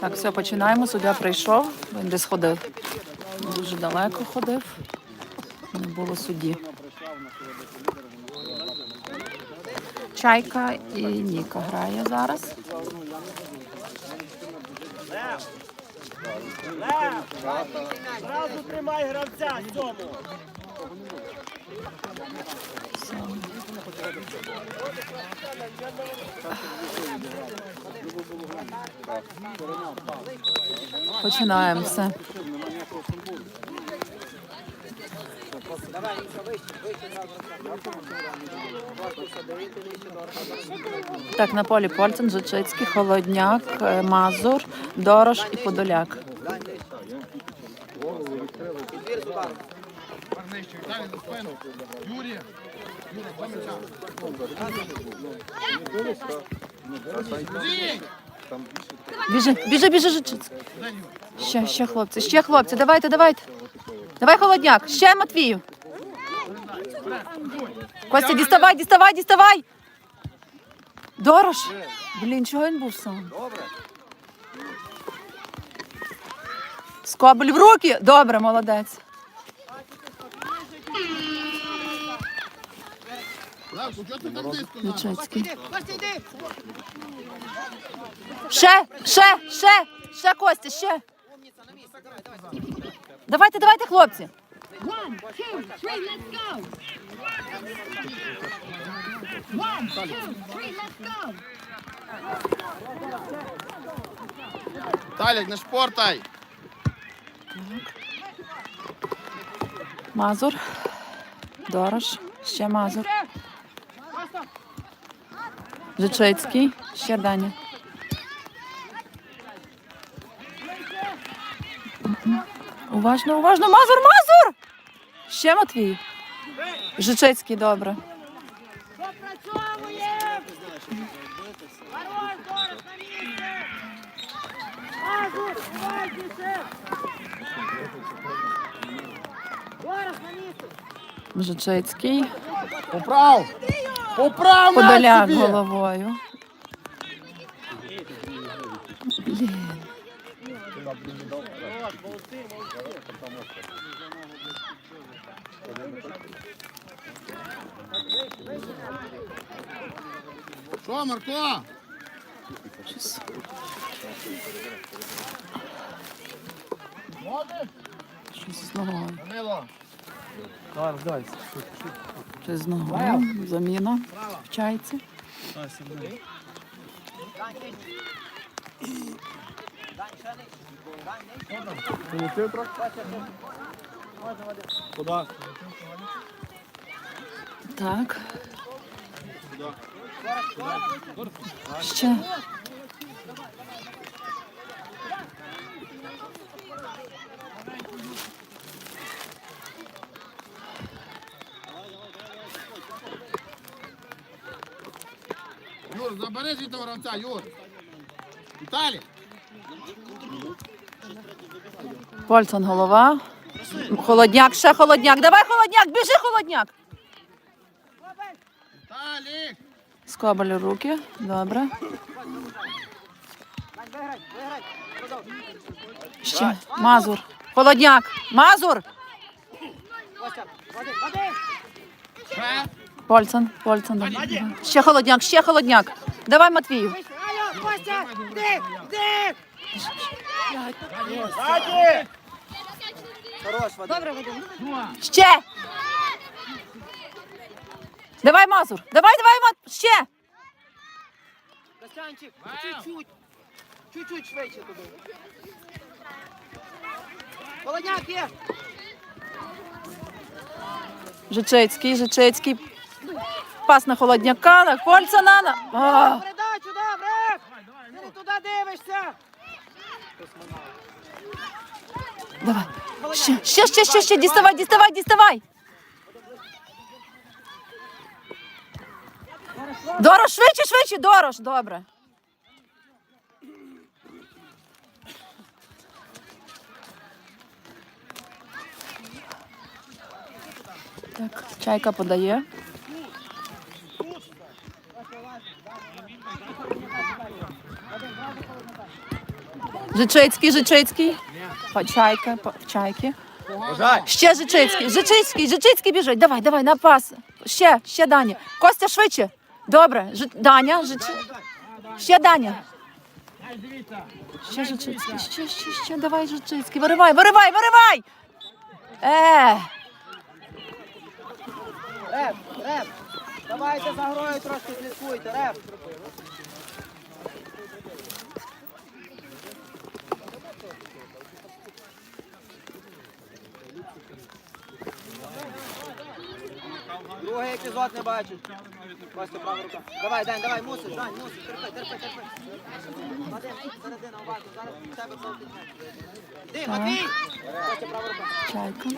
Так, все, починаємо. Суддя прийшов. Він десь ходив. Дуже далеко ходив. Не було судді. Чайка і Ніка грає зараз. Зразу тримай гравця цьому. Починаємо все. Так, на полі Польцин, Жичицький, Холодняк, е, Мазур, Дорош і Подоляк. Біжи, біжи, біжи. Ще, ще хлопці, ще хлопці, давайте, давайте. Давай, холодняк, ще Матвію. Костя, діставай, діставай, діставай. Дорош. Блін, чого він був сам? Скобель в руки. Добре, молодець. Ключицький. Ще, ще, ще, ще, Костя, ще. Давайте, давайте, хлопці. One, two, three, let's go! One, two, three, let's go! Талік, не шпортай! Мазур. Дорош. Ще Мазур. Жичицький. Ще Даня. Уважно, уважно. Мазур, Мазур! Ще Матвій. Жичицький, добре. Попрацьовуємо! Хорош, М'яч Подоляк собі! головою. Блін. Що, Марко? Можеш? Щось з ногою. Данило. Щось з ногою. Заміна в чайці. Так. Ще. Юр, забери звідти воронця, Юр. Віталій. Польсон голова. Холодняк, ще холодняк. Давай холодняк, біжи холодняк. Віталік. Скобель руки. Добре. Ще. Мазур. Холодняк. Мазур. Ще. Польсон. добре. Ще холодняк, ще холодняк. Давай, Матвію. Алло, Костя! Де? Де? Ззаді! Ще. Давай, Мазур. Давай, давай, Мат. Ще. Костянчик, чуть-чуть. Чуть-чуть швидше туди. Володняк є! Жичицький, Жичицький. Пас на холодняка, на Польсона. На... А, Передачу, добре! Ти туди дивишся! давай. Ще, ще, ще, ще, ще. Діставай, діставай, діставай. Дорош, швидше, швидше, Дорош. Добре. Так, чайка подає. Жичицький, Жичицький. По чайка, по чайки. Ще Жичицький, Жичицький, Жичицький біжить. Давай, давай, на пас. Ще, ще Даня. Костя швидше. Добре, Жи... Даня, Жичи... Ще Даня. Ще Жичицький, ще, ще, ще, давай Жичицький. Виривай, виривай, виривай. Е, Реп, реп. Давайте за грою трошки слідкуйте, реп. Другий епізод не бачу. Костя, права рука. Давай, Дань, давай, мусиш, Дань, мусиш, терпи, терпи, терпи. Вадим, середина, уважно, зараз в тебе полетить м'яч. Ди, Матвій! Костя, права рука. чайка.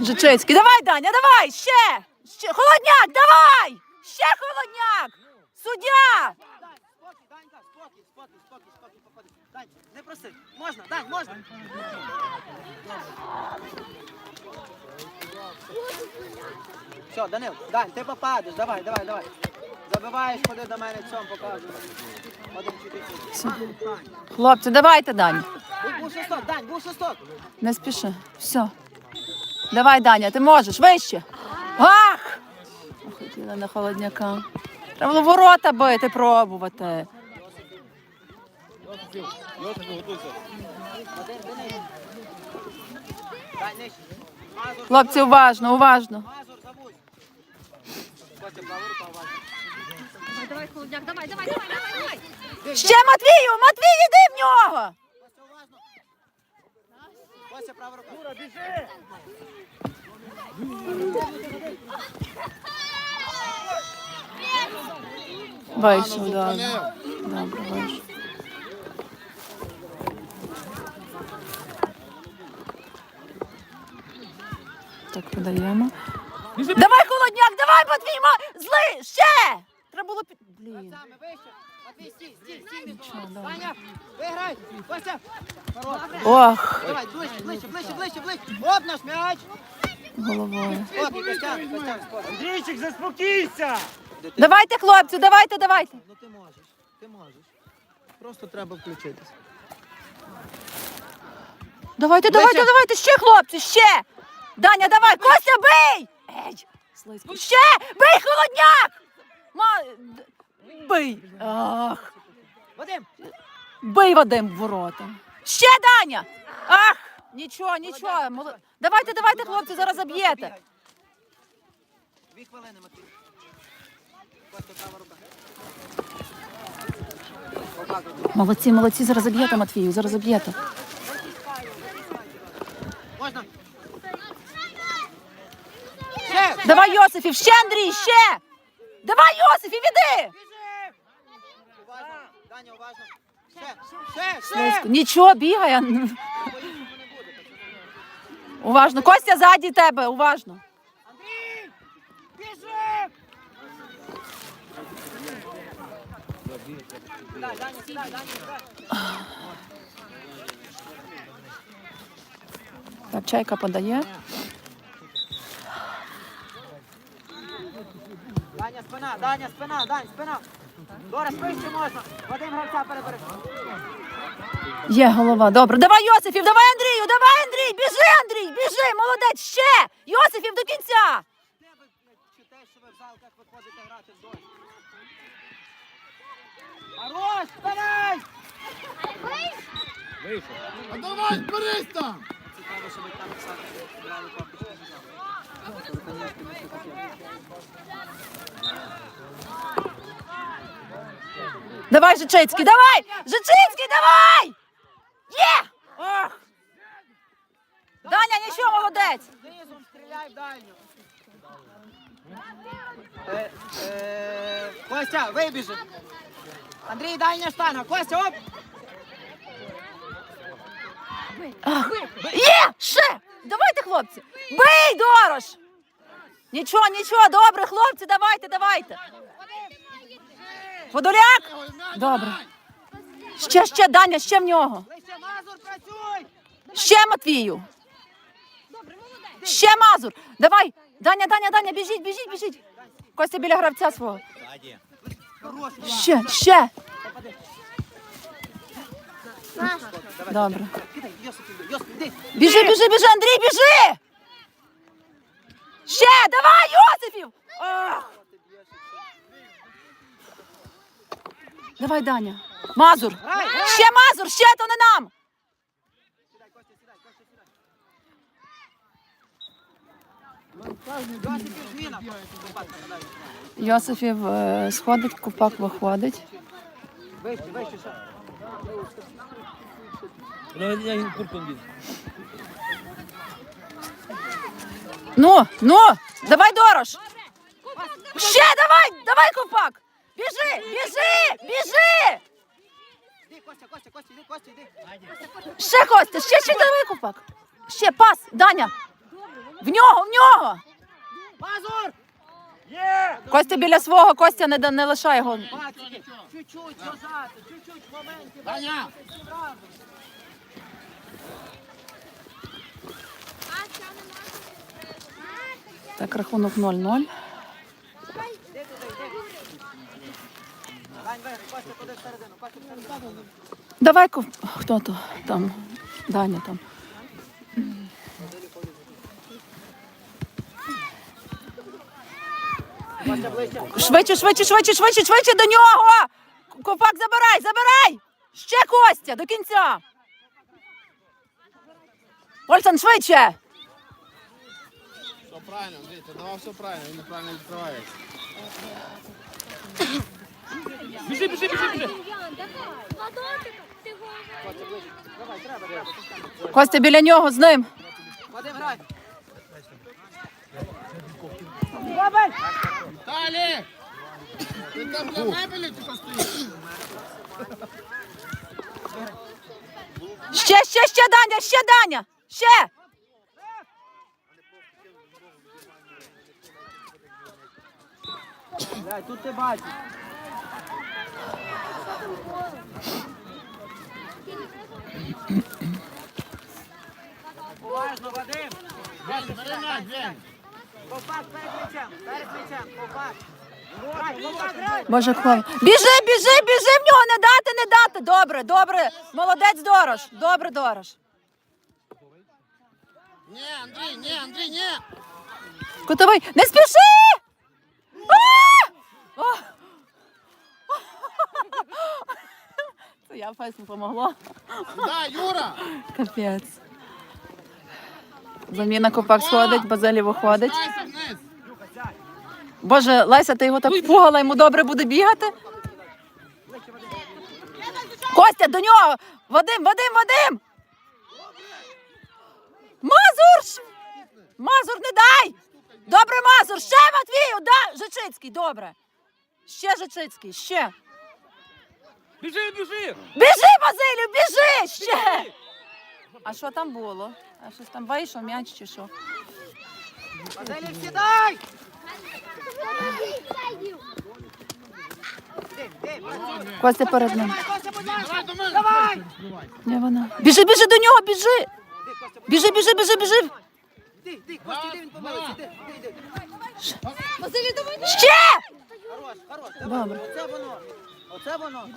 Жичицький, давай, Даня, давай, ще. Ще, холодняк, давай. Ще холодняк. Суддя. Спокій, Данька, спокій, спокій, спокій, спокій, походи. Дань, не проси. Можна, Дань, можна. Все, Данил, Дань, ти попадеш, давай, давай, давай. Забиваєш, ходи до мене, цьому. Один чотири. Хлопці, давайте, Даня. Був, шесток, Дань, був шесток. Не спіши. Все. Давай, Даня, ти можеш. Вище. Ах! Хотіла на холодняка. Треба було ворота бити, пробувати. Дань, нижче. Хлопці, уважно, уважно. Давай, давай, холодняк, давай, давай, давай, давай, давай. Ще Матвію! Матвій, іди в нього! Вийшов. Палев. Добре, вийшов. Так, подаємо. Давай, холодняк, давай, Матвій, ма... зли, ще! Треба було під... Блін. Саме вище. Матвій, стій, стій, стій, між Нічого, нами. добре. Ваня, виграй. Костя. Хорош. Ох, Давай, ближче, ближче, ближче, ближче, ближче. Оп, наш м'яч. головою. Андрійчик, заспокійся! Давайте, хлопці, давайте, давайте. Ну ти можеш, ти можеш. Просто треба включитись. Давайте, давайте, давайте, ще, хлопці, ще! Даня, давай, Костя, бий! Ей, слизько. Ще! Бий, холодняк! Ма... д- Бий! Ах! Вадим, Бий Вадим в ворота. Ще, Даня! Ах! Нічого, нічого. моло- Давайте, давайте, хлопці, зараз заб'єте. Дві хвилини, Матвій. Костя, права рука. Молодці, молодці, зараз заб'єте, Матвію, зараз заб'єте. Можна? Ще! Давай, Йосифів, ще, Андрій, ще! Давай, Йосифів, іди! Даня, уважно. Ще! Нічого, бігає. Уважно. Костя ззаді тебе, уважно. Так, чайка подає. Даня, спина, Даня, спина, Дань, спина. Дорис, вище можна. Вадим гравця перебери. Є голова. Добре. Давай, Йосифів, давай, Андрію, давай, Андрій! Біжи, Андрій, біжи! Молодець! Ще! Йосифів до кінця! Де ви блядь, що ви в залках виходите грати в дощ? Хорош, вставай! А давай, зберись там! Цікаво, що ви там писати, що грали папочку. Давай, Жичицький, давай! Жичицький, давай! Є! Ох! Даня, нічого, молодець! Знизу стріляй в дальню. Е, е, Костя, вибіжи. Андрій, дальня штанга. Костя, оп! Ах. Є! Ще! Давайте, хлопці! Бий, Дорош! Нічого, нічого, добре, хлопці, давайте, давайте! Подоляк! Добре. Ще, ще, Даня, ще в нього. Ще Матвію. Ще Мазур. Давай. Даня, Даня, Даня, біжіть, біжіть, біжіть. Костя біля гравця свого. Ще, ще. Добре. Біжи, біжи, біжи, Андрій, біжи! Ще, давай, Йосипів! Ах! Давай, Даня. Мазур. Ще Мазур, ще то не нам. Йосифів е, сходить, купак виходить. Вище, вище, ще. Ну, ну, давай дорож. Ще давай, давай купак. Біжи, біжи, біжи. Костя, Костя, Костя, іди, Костя, іди. Ще Костя, ще, ще давай купак. Ще пас, Даня. В нього, в нього. Мазур! Є! Костя біля свого, Костя не, да- не лишай його. Пацики, чуть-чуть чуть-чуть в. Даня! Так, рахунок 0-0. Дань, виграй, Костя, туди всередину, Костя всередину. Давай хто то там? Даня там. Швидше, швидше, швидше, швидше, швидше до нього. Копак забирай, забирай. Ще Костя до кінця. Ольсен, швидше. Все правильно, Андрій, ти давав все правильно, він неправильно відкривається. Біжи, біжи, біжи, біжи! Костя біля нього з ним. Вадим, грай. Далі! Ти там для мебелі тільки стоїш. Ще, ще, ще, Даня, ще, Даня. Ще. Блядь, тут ти бачиш. Уважно, Вадим. Вень, бери м'яч, перед м'ячем, перед м'ячем, ковпак. Боже, хвала. Біжи, біжи, біжи в нього, не дати, не дати. Добре, добре. Молодець Дорож. Добре, Дорож. Ні, Андрій, ні, Андрій, ні! Кутовий, не спіши! А! Це я фейс не помогла. Сюди, Юра! Капець. Заміна копак сходить, базелі виходить. Боже, Леся, ти його так пугала, йому добре буде бігати. Костя, до нього! Вадим, Вадим, Вадим! Мазур! Мазур, не дай! Добре, Мазур! Ще Матвію! Да! Жичицький, добре. Ще Жичицький, ще. Біжи, біжи! Біжи, Базилю, біжи! Ще! А що там було? А щось там вийшов м'яч чи що? Вадим, сідай! Костя перед ним. Давай! Де вона? Біжи, біжи до нього, біжи! Біжи, біжи, біжи, біжи! Ще! Хорош, хорош, давай, Добре. оце воно. Оце воно.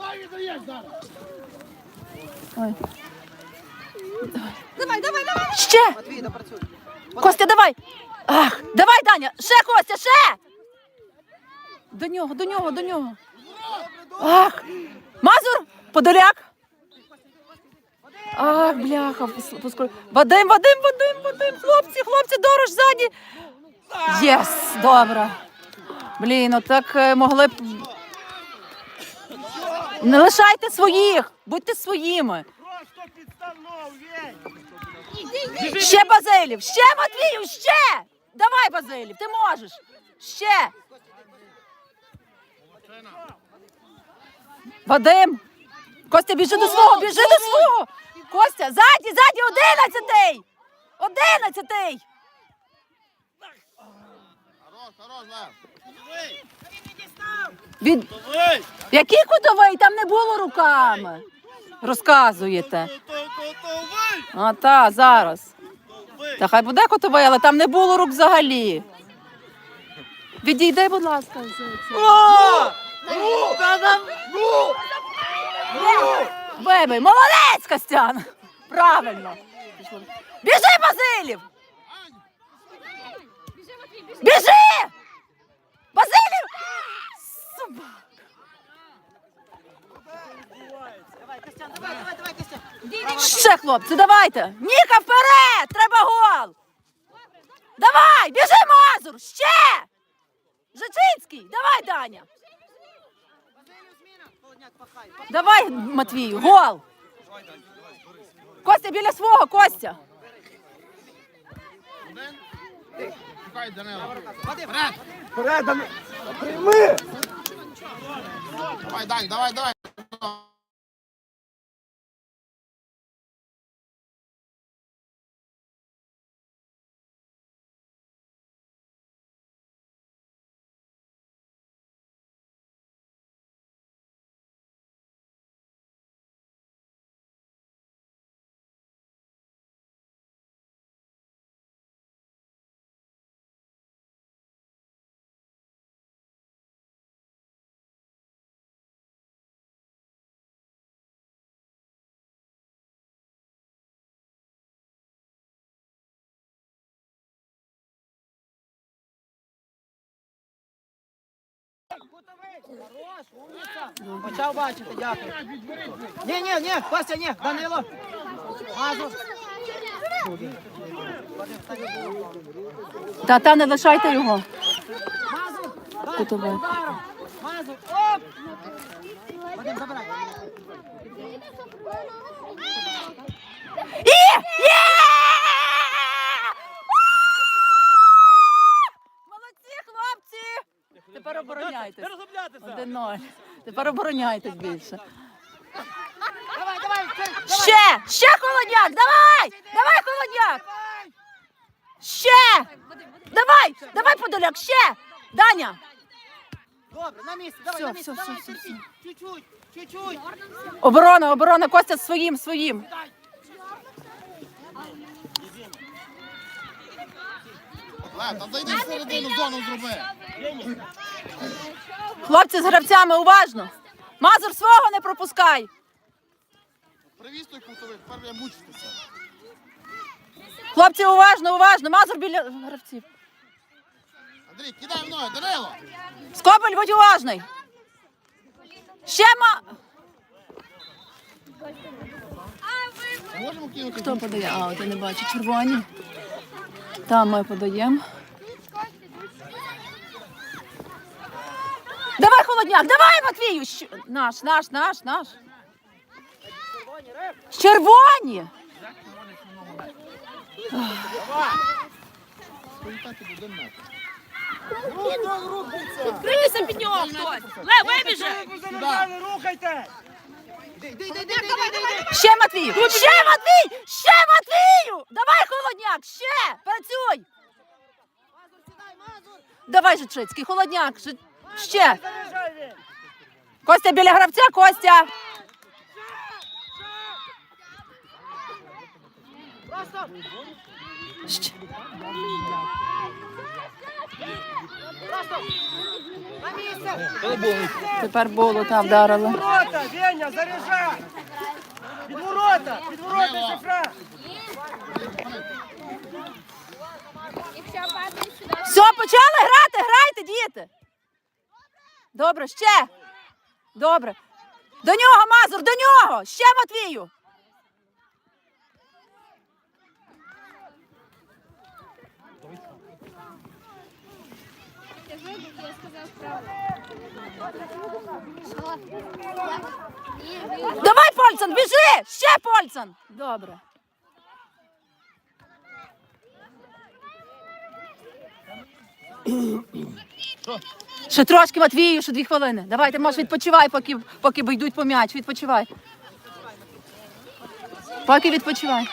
Ой. Давай, давай, давай. Ще! Матвій, допрацюй. Костя, давай! Ах, давай, Даня! Ще, Костя, ще! До нього, до нього, до нього. Ах! Мазур! Подоляк! Ах, бляха, пос- Вадим, Вадим, Вадим, Вадим, хлопці, хлопці, дорож ззаді. Єс, добре. Блін, отак е, могли б. Не лишайте своїх, будьте своїми. Просто підставно, Ще Базилів, ще Матвію, ще! Давай, Базилів, ти можеш. Ще. Вадим. Костя, біжи до свого, біжи до свого. Костя, ззаді, ззаді, одинадцятий. Одинадцятий. Хорош, хорош, Лев! Від... Який кутовий? Там не було руками. Розказуєте. А та, зараз. Та хай буде кутовий, але там не було рук взагалі. Відійди, будь ласка. Вибий. Молодець, Костян. Правильно. Біжи, Базилів! Біжи, Матвій, біжи. Біжи! Базилів! Собака. Костян. Ще, хлопці, давайте! Ніка вперед! Треба гол! Давай! Біжи, Мазур! Ще! Жичинський! Давай, Даня! Давай, Матвію, гол! Костя біля свого, Костя! Шукай Данила. Вперед! Вперед! Прийми! Давай, Дань, давай, давай. Почав бачити, дякую. Ні, ні, ні, Костя, ні, Данило. Мазур. Та та не лишайте його. Мазур. Дай, Кутовий. ударом. Мазур. Оп. Вадим, забирай. І! Є! Молодці, хлопці! Тепер обороняйтесь. Не розслаблятися! Один ноль. Тепер обороняйтесь більше. Давай, давай, давай. Ще! Ще холодняк! Давай! Давай, холодняк! Ще! Давай! Давай, подоляк, ще! Даня! Добре, на місці, давай, Все, на місці, все, давай, все, все, терпіть. Чуть-чуть, чуть-чуть. Оборона, оборона, Костя своїм, своїм. Лев, та зайди всередину зону зроби. Хлопці з гравцями, уважно. Мазур свого не пропускай. Привіз той кутовий, тепер я мучитися. Хлопці, уважно, уважно. Мазур біля гравців. Андрій, кидай мною, Данило! Скобель, будь уважний. Ще ма... Можемо кинути? Хто подає? А, от я не бачу. Червоні. Там ми подаємо. Давай, холодняк, давай, Матвію! Щ- Наш, наш, наш, наш. Червоні! Відкрийся під нього хтось. Лев, вибіжи. Рухайте! Ще Матвію! Ще Матвій! Ще Матвію! Давай, холодняк, ще! Працюй! Давай, Жичицький, холодняк, Жи- ще! Костя біля гравця, Костя! Ще. Тепер було там вдарили. Ворота, Веня, заряджай! Від ворота! Від ворота, цифра! Все, почали грати, грайте, діти. Добре, ще. Добре. До нього, Мазур, до нього! Ще Матвію! Давай, Польцан, біжи! Ще Польцан! Добре. Ще трошки, Матвію, ще дві хвилини. Давай, ти можеш відпочивай, поки, поки йдуть по м'яч. Відпочивай. Поки відпочивай.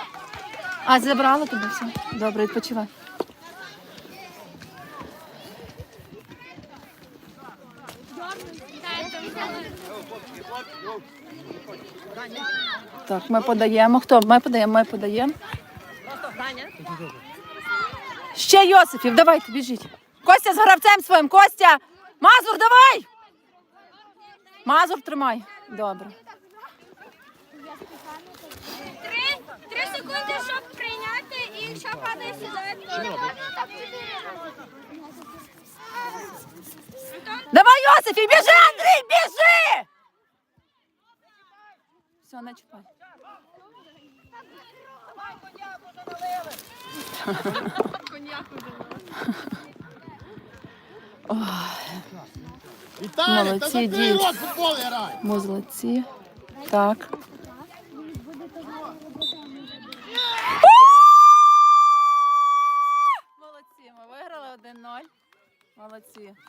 А, забрала тебе все. Добре, відпочивай. Так, ми подаємо. Хто? Ми подаємо, ми подаємо. Ще Йосифів, давайте, біжіть. Костя з гравцем своїм, Костя! Мазур, давай! Мазур тримай. Добре. Три, три секунди, щоб прийняти, і якщо падає сюди, ну, Давай, Йосифі, біжи, Андрій, біжи! Все, не чіпай. Віталій, Молодці, рот. Молодці. Так. Молодці, ми виграли 1-0. Молодці.